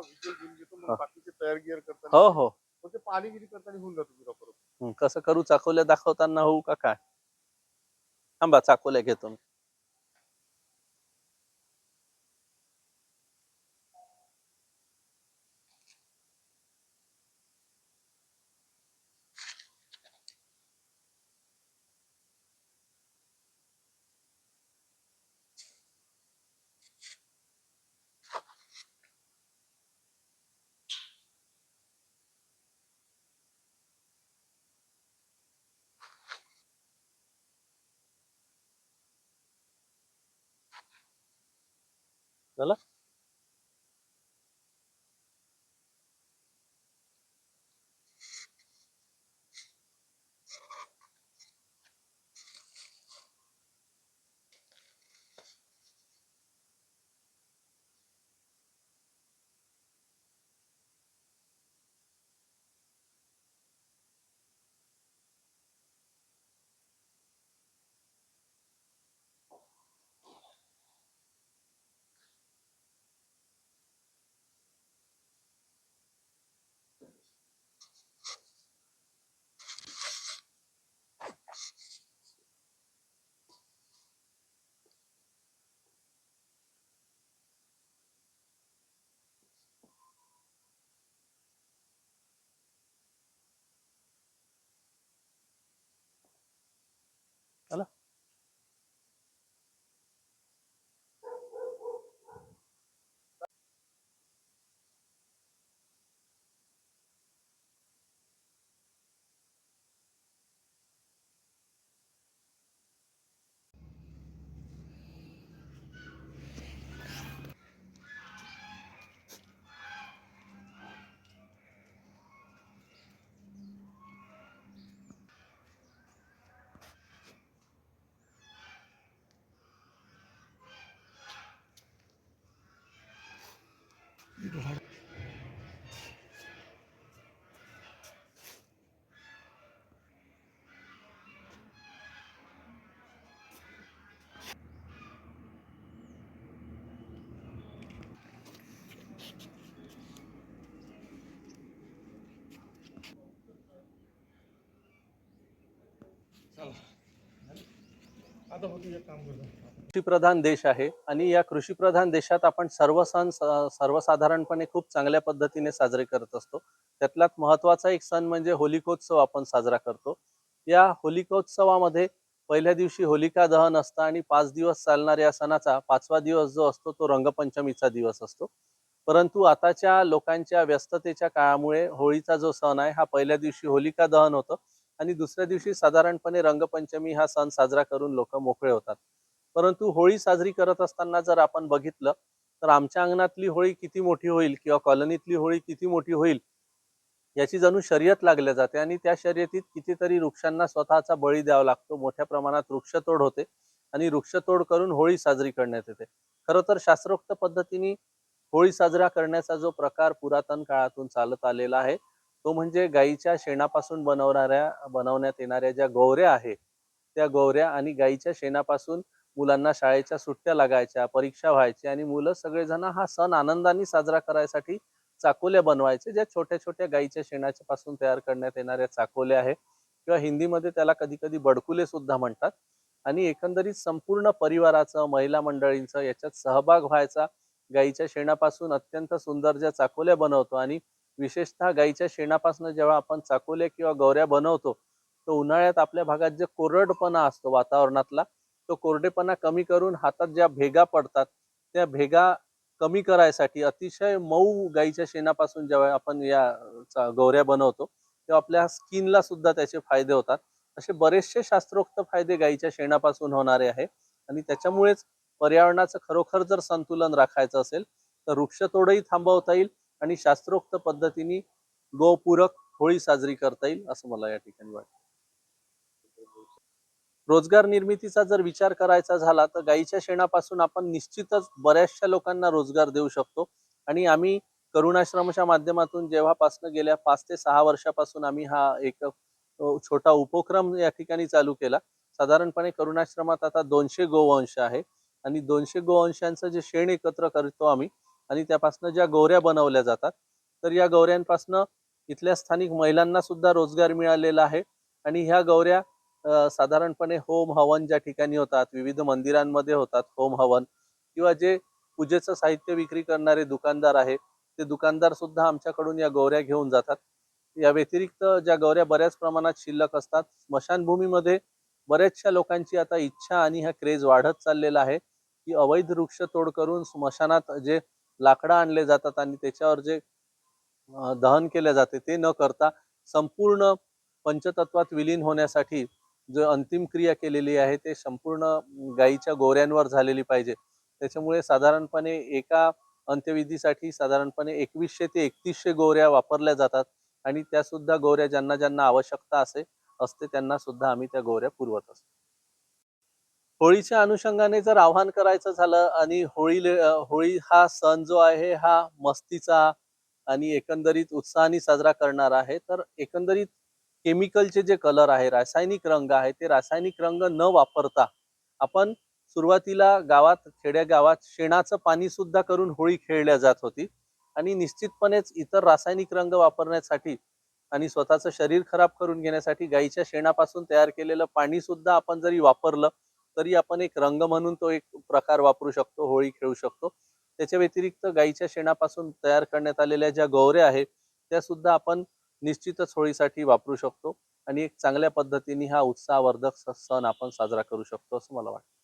Visual घेऊन घेतो हा. मग बाकीचे तयार गिअर करताना हो हो. मग ते पाणी गिरी करताना होऊन जातो तुझा बरोबर? हं, कसं करू? चाकोल्या दाखवताना होऊ का काय? थांबा चाकोल्या घेतो मी. झालं झालं कृषीप्रधान देश आहे आणि या कृषीप्रधान देशात आपण सर्व सण सर्वसाधारणपणे खूप चांगल्या पद्धतीने साजरे करत असतो. त्यातलाच महत्त्वाचा एक सण म्हणजे होलिकोत्सव आपण साजरा करतो. या होलिकोत्सवामध्ये पहिल्या दिवशी होलिका दहन असतं आणि पाच दिवस चालणाऱ्या सणाचा पाचवा दिवस जो असतो तो रंगपंचमीचा दिवस असतो. परंतु आताच्या लोकांच्या व्यस्ततेच्या काळामुळे होळीचा जो सण आहे हा पहिल्या दिवशी होलिका दहन होतं. आणि दुसऱ्या दिवशी साधारणपणे रंगपंचमी हा सण साजरा करून लोक मोकळे होतात. परंतु होळी साजरी करत असताना जर आपण बघितलं तर आमच्या अंगणातली होळी किती मोठी होईल किंवा कॉलनीतली होळी किती मोठी होईल याची जणू शर्यत लागल्या जाते आणि त्या शर्यतीत कितीतरी वृक्षांना स्वतःचा बळी द्यावा लागतो. मोठ्या प्रमाणात वृक्षतोड होते आणि वृक्षतोड करून होळी साजरी करण्यात येते. खरं तर शास्त्रोक्त पद्धतीने होळी साजरा करण्याचा जो प्रकार पुरातन काळातून चालत आलेला आहे तो म्हणजे गाईच्या शेणापासून बनवणाऱ्या बनवण्यात येणाऱ्या ज्या गोवऱ्या आहे त्या गोवऱ्या आणि गाईच्या शेणापासून मुलांना शाळेच्या सुट्ट्या लागायच्या परीक्षा व्हायच्या आणि मुलं सगळेजण हा सण आनंदाने साजरा करायसाठी चाकोल्या बनवायचे ज्या छोट्या छोट्या गाईच्या शेणाच्या पासून तयार करण्यात येणाऱ्या चाकोल्या आहे किंवा हिंदीमध्ये त्याला कधी कधी बडकुले सुद्धा म्हणतात. आणि एकंदरीत संपूर्ण परिवाराचं महिला मंडळींचं याच्यात सहभाग व्हायचा. गाईच्या शेणापासून अत्यंत सुंदर ज्या चाकोल्या बनवतो आणि विशेषतः गाईच्या शेणापासून जेव्हा आपण चाकोल्या किंवा गौऱ्या बनवतो तर उन्हाळ्यात आपल्या भागात जे कोरडपणा असतो वातावरणातला तो कोरडेपणा कमी करून हातात ज्या भेगा पडतात त्या भेगा कमी करायसाठी अतिशय मऊ गाईच्या शेणापासून जेव्हा आपण या गौऱ्या बनवतो तेव्हा आपल्या स्किनला सुद्धा त्याचे फायदे होतात. असे बरेचसे शास्त्रोक्त फायदे गाईच्या शेणापासून होणारे आहे आणि त्याच्यामुळेच पर्यावरणाचं खरोखर जर संतुलन राखायचं असेल तर वृक्षतोडही थांबवता येईल. आणि शास्त्रोक्त पद्धतीने गोपूरक होळी साजरी करता येईल असं मला या ठिकाणी वाटतं. रोजगार निर्मितीचा जर विचार करायचा झाला तर गाईच्या शेणापासून आपण निश्चितच बऱ्याचशा लोकांना रोजगार देऊ शकतो. आणि आम्ही करुणाश्रमच्या माध्यमातून जेव्हापासनं गेल्या पाच ते सहा वर्षापासून आम्ही हा एक छोटा उपक्रम या ठिकाणी चालू केला. साधारणपणे करुणाश्रमात आता दोनशे गोवंश आहे. आणि दोनशे गोवंशांचं जे शेण एकत्र करतो आम्ही आणि त्यापासून ज्या गौऱ्या बनवल्या जातात तर या गौऱ्यांपासनं इथल्या स्थानिक महिलांना सुद्धा रोजगार मिळालेला आहे. आणि ह्या गौऱ्या साधारणपणे होम हवन ज्या ठिकाणी होतात विविध मंदिरांमध्ये होतात होम हवन किंवा जे पूजेचं साहित्य विक्री करणारे दुकानदार आहे ते दुकानदार सुद्धा आमच्याकडून या गौऱ्या घेऊन जातात. या व्यतिरिक्त ज्या गौऱ्या बऱ्याच प्रमाणात शिल्लक असतात स्मशानभूमीमध्ये बऱ्याचशा लोकांची आता इच्छा आणि हा क्रेज वाढत चाललेला आहे की अवैध वृक्षतोड करून स्मशानात जे लाकडं आणले जातात आणि त्याच्यावर जे दहन केले जाते ते न करता संपूर्ण पंचतत्वात विलीन होण्यासाठी जो अंतिम क्रिया केलेली आहे ते संपूर्ण गायीच्या गोऱ्यांवर झालेली पाहिजे. त्याच्यामुळे साधारणपणे एका अंत्यविधीसाठी साधारणपणे एकवीसशे ते एकतीसशे गोऱ्या वापरल्या जातात आणि त्या सुद्धा गोऱ्या ज्यांना ज्यांना आवश्यकता असे असते त्यांना सुद्धा आम्ही त्या गोऱ्या पुरवत असतो. होळीच्या अनुषंगाने जर आव्हान करायचं झालं आणि होळी होळी हा सण जो आहे हा मस्तीचा आणि एकंदरीत उत्साहाने साजरा करणार आहे तर एकंदरीत केमिकलचे जे कलर आहे रासायनिक रंग आहे ते रासायनिक रंग न वापरता आपण सुरुवातीला गावात खेड्या गावात शेणाचं पाणी सुद्धा करून होळी खेळल्या जात होती. आणि निश्चितपणेच इतर रासायनिक रंग वापरण्यासाठी आणि स्वतःचं शरीर खराब करून घेण्यासाठी गाईच्या शेणापासून तयार केलेलं पाणी सुद्धा आपण जरी वापरलं तरी आपण एक रंग म्हणून तो एक प्रकार वापरू शकतो होळी खेळू शकतो. त्याच्या व्यतिरिक्त गाईच्या शेणापासून तयार करण्यात आलेल्या ज्या गौऱ्या आहेत त्या सुद्धा आपण निश्चितच होळीसाठी वापरू शकतो. आणि एक चांगल्या पद्धतीने हा उत्साहवर्धक सण आपण साजरा करू शकतो असं मला वाटतं.